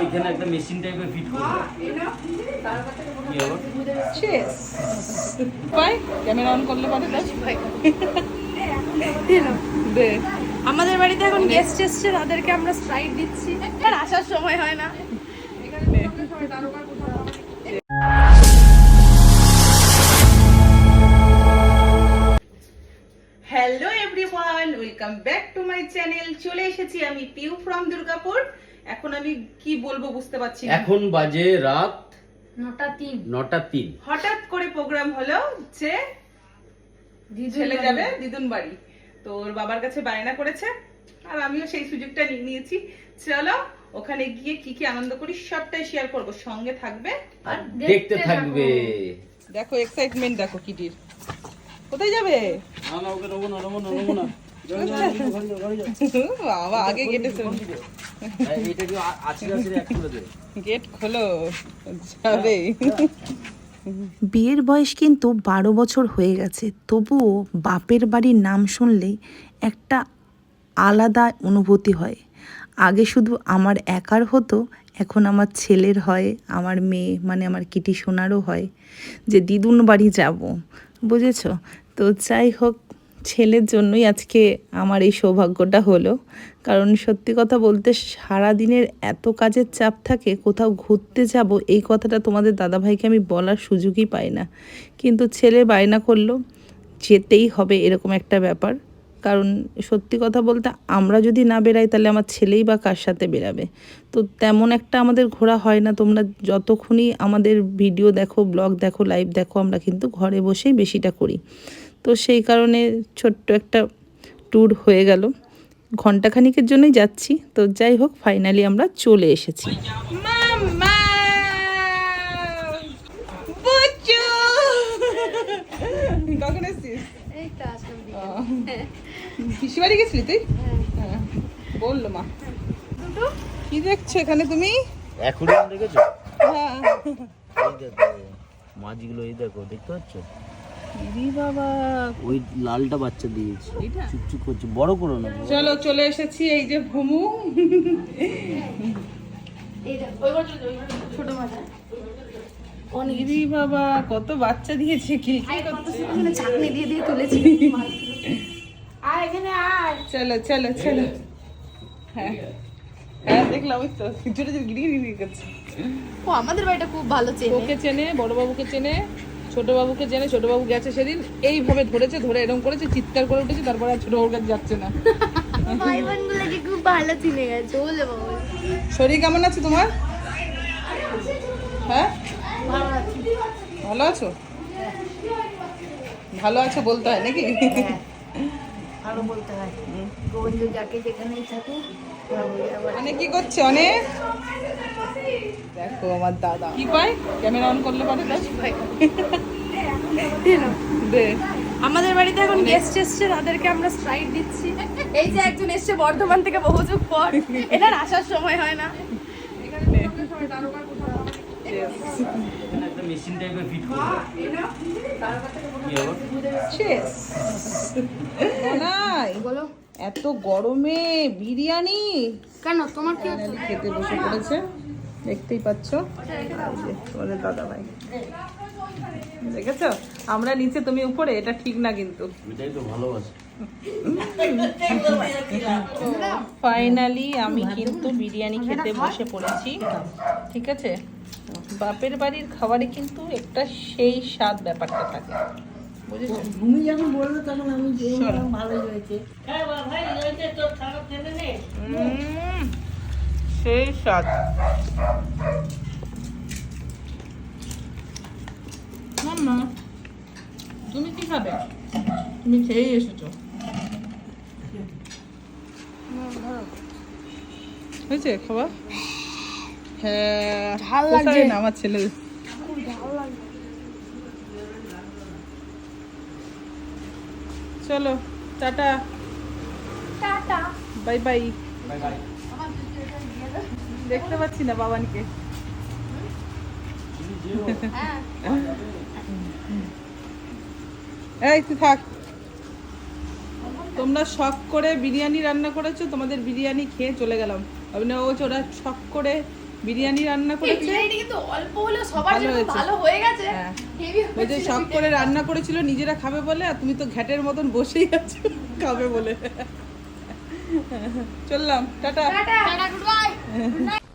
ওইখানে একটা মেশিন টাইপের ফিট করব। কি হলো শেষ ভাই ক্যামেরা অন করলে পারে দে। আমাদের বাড়িতে এখন গেস্ট এসছে তাদেরকে আমরা স্প্রাইট দিচ্ছি। আর আসার সময় হয় না। Hello everyone welcome back to my channel চলে এসেছি আমি পিউ ফ্রম দুর্গাপুর। এখন আমি কি বলব বুঝতে পারছি না। এখন বাজে রাত নটা তিন। নটা তিন। হঠাৎ করে প্রোগ্রাম হলো যে ছেলে যাবে দিদুন বাড়ি। তো ওর বাবার কাছে বায়না করেছে আর আমিও সেই সুযোগটা নিয়ে নিয়েছি। চলো ওখানে গিয়ে কি কি আনন্দ করি সবটাই শেয়ার করব। সঙ্গে থাকবে আর দেখতে থাকবে। দেখো এক্সাইটমেন্ট দেখো কিটির কোথায় যাবে? না না ওকে নেব না নেব না নেব না। বাবা আগে গেটে এটা কি আজকে আজকে এক করে দে গেট খোলো যাবে। বিয়ের বয়স কিন্তু বারো বছর হয়ে গেছে তবুও বাপের বাড়ির নাম শুনলেই একটা আলাদা অনুভূতি হয়। আগে শুধু আমার একার হতো এখন আমার ছেলের হয় আমার মেয়ে মানে আমার কিটি সোনারও হয় যে দিদুন বাড়ি যাব। বুঝেছ? তো যাই হোক ছেলের জন্যই আজকে আমার এই সৌভাগ্যটা হলো। কারণ সত্যি কথা বলতে সারা দিনের এত কাজের চাপ থাকে, কোথাও ঘুরতে যাব, এই কথাটা তোমাদের দাদাভাইকে আমি বলার সুযোগই পাই না। কিন্তু ছেলে বায়না করল, যেতেই হবে এরকম একটা ব্যাপার। কারণ সত্যি কথা বলতে আমরা যদি না বেরাই তাহলে আমার ছেলেই বা কার সাথে বেরাবে? তো তেমন একটা আমাদের ঘোরা হয় না। তোমরা যতক্ষণই আমাদের ভিডিও দেখো ব্লগ দেখো লাইভ দেখো, আমরা কিন্তু ঘরে বসেই বেশিটা করি। তো সেই কারণে ছোট্ট একটা ট্যুর হয়ে গেল। ঘন্টাখানিকের জন্যই যাচ্ছি। তো যাই হোক ফাইনালি আমরা চলে এসেছি মাম্মা বুচু কখন এসেছিস এই তো আসলাম পিসি বাড়ি গেছিলি তুই? হ্যাঁ। বলল মা। কি দেখছ এখানে তুমি? এখনই দেখেছ হ্যাঁ। এই দেখো মাছগুলো এই দেখো দেখতে পাচ্ছ? ইরি বাবা। ওই লালটা বাচ্চা দিয়েছে? চুপচুপ করছে বড় করো না। চলো চলে এসেছি এই যে ভুমু। ছোট মাথা ইরি বাবা কত বাচ্চা দিয়েছে কি এখানে চাটনি দিয়ে দিয়ে তুলেছি। এখানে চলো চলো চলো। হ্যাঁ। হ্যাঁ দেখলাম ওই তো। জোরে জোরে গিরি গিরি করছে। ও আমাদের বাড়িটা খুব ভালো চেনে। ওকে চেনে বড় বাবুকে চেনে ছোট বাবুকে চেনে ছোট বাবু গেছে সেদিন। এইভাবে ধরেছে ধরে এরকম করেছে চিৎকার করে উঠেছে তারপরে আর ছোট বাবুর কাছে যাচ্ছে না। ভাই বোনগুলোকে খুব ভালো চিনে গেছে বলে বাবা। শরীর কেমন আছে তোমার? হ্যাঁ? ভালো আছো। ভালো আছো? বলতে হয় নাকি? ভালো বলতে হয়। বন্ধু যাকে যেখানেই থাকুক অনেক কি করছে অনেক দেখো আমার দাদা। কি পাই ক্যামেরা অন করলে পারে দে। আমাদের বাড়িতে এখন গেস্ট এসছে তাদেরকে আমরা স্প্রাইট দিচ্ছি। এই যে একজন এসছে বর্ধমান থেকে বহু যুগ পর। এটার আসার সময় হয় না। মেশিন টাইপের ফিট বলো এত গরমে বিরিয়ানি? কেন? তোমার কি হচ্ছে? খেতে বসে পড়েছে। দেখতেই পাচ্ছ। তোমাদের দাদা ভাই দেখেছ? আমরা নিচে তুমি উপরে এটা ঠিক না কিন্তু। ফাইনালি আমি কিন্তু বিরিয়ানি খেতে বসে পড়েছি। ঠিক আছে? বাপের বাড়ির খাবারে কিন্তু একটা সেই স্বাদ ব্যাপারটা থাকে। যখন বলল তখন আমি ভালোই হয়েছে। সেই স্বাদ। মাম্মা তুমি কি খাবে? তুমি খেয়েই এসেছ। হয়েছে খাবার? হ্যাঁ আমার চলো টাটা। টাটা। Bye bye. দেখতে পাচ্ছি না বাবানকে। হ্যাঁ। এই তুই থাক। তোমরা শখ করে বিরিয়ানি রান্না করেছ তোমাদের বিরিয়ানি খেয়ে চলে গেলাম। আপনি ও ওরা শখ করে বিরিয়ানি রান্না করেছে কিন্তু অল্প সবার ভালো জন্য ভালো হয়ে গেছে। হ্যাঁ। ওই যে শখ করে রান্না করেছিল নিজেরা খাবে বলে আর তুমি তো ঘ্যাটের মতন বসেই আছো খাবে বলে। চললাম tata. Tata. Tata good bye